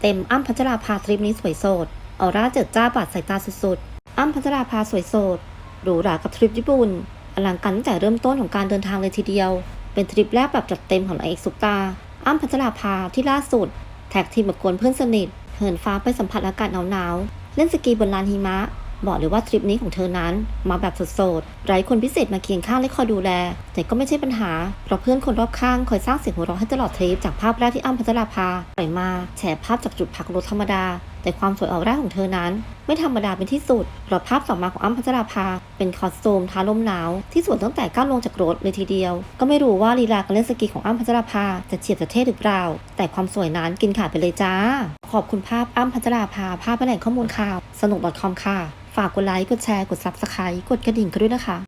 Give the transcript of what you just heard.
เต็มอ้ำพัชราภาทริปนี้สวยโสดออร่าเจิดจ้าบาดสายตาสุดๆอ้ำพัชราภาสวยโสดหรูหรากับทริปญี่ปุ่นอลังการตั้งแต่เริ่มต้นของการเดินทางเลยทีเดียว เป็นทริปแรกแบบจัดเต็มของนางเอกซุปตาอ้ำพัชราภาที่ล่าสุด แท็กทีมกับกวนเพื่อนสนิท เหินฟ้าไปสัมผัสอากาศหนาวๆเล่นสกีบนลานหิมะ บอกเลยว่าทริปนี้ของเธอนั้น มาแบบสดๆไร้คนพิเศษมาเคียงข้างและคอยดูแล แต่ก็ไม่ใช่ปัญหา เพราะเพื่อนคนรอบข้างคอยสร้างเสียงหัวเราะให้ตลอดทริปจากภาพแรกที่อ้ำพัชราภาปล่อยมาแฉภาพจากจุดพักรถธรรมดาแต่ความสวยออร่าของเธอนั้น ไม่ธรรมดาเป็นที่สุดเพราะภาพต่อมาของอ้ำพัชราภา เป็นคอสตูมท้าลมหนาว ที่สวยตั้งแต่ก้าวลงจากรถเลยทีเดียว ก็ไม่รู้ว่าลีลาการเล่นสกีของอ้ำพัชราภาจะเฉียบจะเท่หรือเปล่า แต่ความสวยนั้นกินขาดไปเลยจ้า ขอบคุณภาพอ้ำพัชราภาภาพแหล่งข้อมูลข่าว สนุก .com ค่ะ ฝากกดไลค์กดแชร์กด Subscribe กดกระดิ่งกันด้วยนะคะ